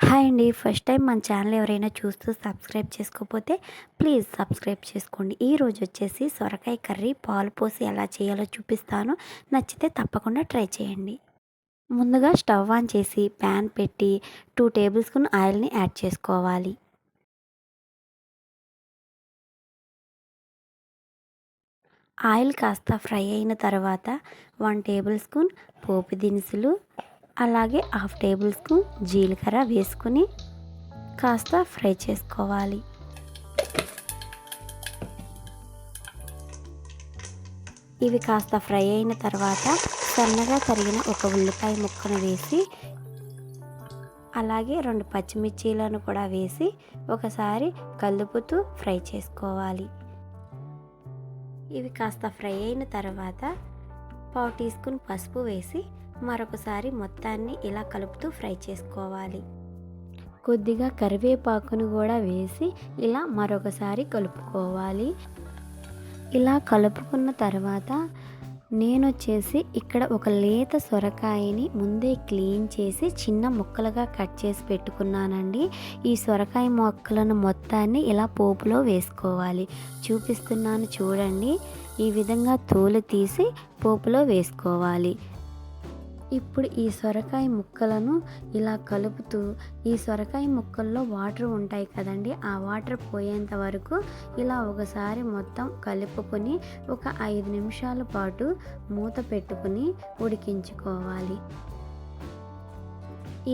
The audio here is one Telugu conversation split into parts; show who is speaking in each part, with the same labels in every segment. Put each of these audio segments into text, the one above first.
Speaker 1: హాయ్ అండి. ఫస్ట్ టైం మన ఛానల్ ఎవరైనా చూస్తూ సబ్స్క్రైబ్ చేసుకోకపోతే ప్లీజ్ సబ్స్క్రైబ్ చేసుకోండి. ఈరోజు వచ్చేసి సొరకాయ కర్రీ పాలు పోసి ఎలా చేయాలో చూపిస్తాను. నచ్చితే తప్పకుండా ట్రై చేయండి. ముందుగా స్టవ్ ఆన్ చేసి ప్యాన్ పెట్టి టూ టేబుల్ స్పూన్ ఆయిల్ని యాడ్ చేసుకోవాలి. ఆయిల్ కాస్త ఫ్రై అయిన తర్వాత వన్ టేబుల్ స్పూన్ పోపు దినుసులు అలాగే హాఫ్ టేబుల్ స్పూన్ జీలకర్ర వేసుకుని కాస్త ఫ్రై చేసుకోవాలి. ఇవి కాస్త ఫ్రై అయిన తర్వాత సన్నగా తరిగిన ఒక ఉల్లిపాయ ముక్కను వేసి అలాగే రెండు పచ్చిమిర్చీలను కూడా వేసి ఒకసారి కలుపుతూ ఫ్రై చేసుకోవాలి. ఇవి కాస్త ఫ్రై అయిన తర్వాత పావు టీ స్పూన్ పసుపు వేసి మరొకసారి మొత్తాన్ని ఇలా కలుపుతూ ఫ్రై చేసుకోవాలి. కొద్దిగా కరివేపాకును కూడా వేసి ఇలా మరొకసారి కలుపుకోవాలి. ఇలా కలుపుకున్న తర్వాత నేను వచ్చేసి ఇక్కడ ఒక లేత సొరకాయని ముందే క్లీన్ చేసి చిన్న ముక్కలుగా కట్ చేసి పెట్టుకున్నానండి. ఈ సొరకాయ మొక్కలను మొత్తాన్ని ఇలా పోపులో వేసుకోవాలి. చూపిస్తున్నాను చూడండి. ఈ విధంగా తోలు తీసి పోపులో వేసుకోవాలి. ఇప్పుడు ఈ సొరకాయ ముక్కలను ఇలా కలుపుతూ ఈ సొరకాయ ముక్కల్లో వాటర్ ఉంటాయి కదండి ఆ వాటర్ పోయేంత వరకు ఇలా ఒకసారి మొత్తం కలుపుకొని ఒక ఐదు నిమిషాల పాటు మూత పెట్టుకుని ఉడికించుకోవాలి.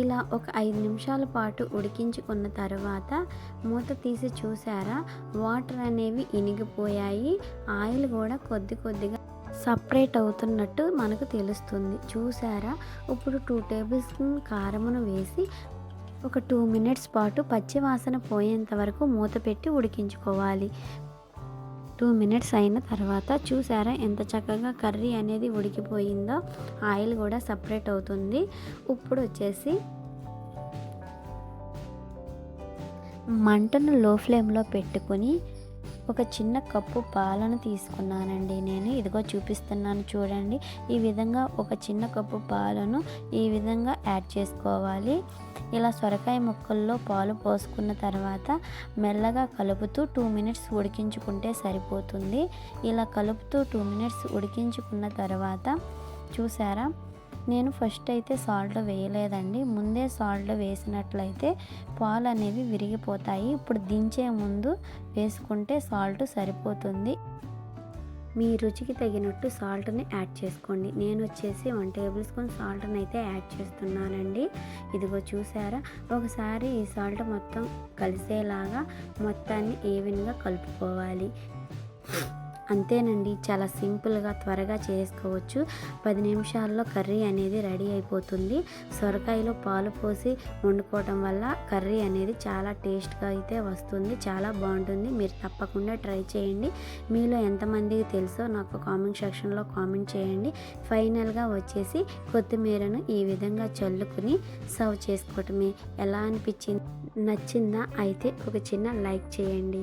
Speaker 1: ఇలా ఒక ఐదు నిమిషాల పాటు ఉడికించుకున్న తర్వాత మూత తీసి చూసారా? వాటర్ అనేవి ఇనిగిపోయాయి. ఆయిల్ కూడా కొద్ది కొద్దిగా సపరేట్ అవుతున్నట్టు మనకు తెలుస్తుంది. చూసారా ఇప్పుడు టూ టేబుల్ స్పూన్ కారమును వేసి ఒక టూ మినిట్స్ పాటు పచ్చివాసన పోయేంత వరకు మూత పెట్టి ఉడికించుకోవాలి. టూ మినిట్స్ అయిన తర్వాత చూసారా ఎంత చక్కగా కర్రీ అనేది ఉడికిపోయిందో? ఆయిల్ కూడా సపరేట్ అవుతుంది. ఇప్పుడు వచ్చేసి మంటను లో ఫ్లేమ్లో పెట్టుకొని ఒక చిన్న కప్పు పాలను తీసుకున్నానండి నేను. ఇదిగో చూపిస్తున్నాను చూడండి. ఈ విధంగా ఒక చిన్న కప్పు పాలను ఈ విధంగా యాడ్ చేసుకోవాలి. ఇలా సొరకాయ ముక్కల్లో పాలు పోసుకున్న తర్వాత మెల్లగా కలుపుతూ టూ మినిట్స్ ఉడికించుకుంటే సరిపోతుంది. ఇలా కలుపుతూ టూ మినిట్స్ ఉడికించుకున్న తర్వాత చూసారా? నేను ఫస్ట్ అయితే సాల్ట్ వేయలేదండి. ముందే సాల్ట్ వేసినట్లయితే పాలు అనేవి విరిగిపోతాయి. ఇప్పుడు దించే ముందు వేసుకుంటే సాల్ట్ సరిపోతుంది. మీ రుచికి తగినట్టు సాల్ట్ని యాడ్ చేసుకోండి. నేను వచ్చేసి వన్ టేబుల్ స్పూన్ సాల్ట్ని అయితే యాడ్ చేస్తున్నానండి. ఇదిగో చూసారా? ఒకసారి ఈ సాల్ట్ మొత్తం కలిసేలాగా మొత్తాన్ని ఈవెన్గా కలుపుకోవాలి. అంతేనండి చాలా సింపుల్గా త్వరగా చేసుకోవచ్చు. పది నిమిషాల్లో కర్రీ అనేది రెడీ అయిపోతుంది. సొరకాయలో పాలు పోసి వండుకోవటం వల్ల కర్రీ అనేది చాలా టేస్ట్గా అయితే వస్తుంది చాలా బాగుంటుంది. మీరు తప్పకుండా ట్రై చేయండి. మీలో ఎంతమందికి తెలుసో నాకు కామెంట్ సెక్షన్లో కామెంట్ చేయండి. ఫైనల్గా వచ్చేసి కొత్తిమీరను ఈ విధంగా చల్లుకుని సర్వ్ చేసుకోవటమే. ఎలా అనిపించింది? నచ్చిందా? అయితే ఒక చిన్న లైక్ చేయండి.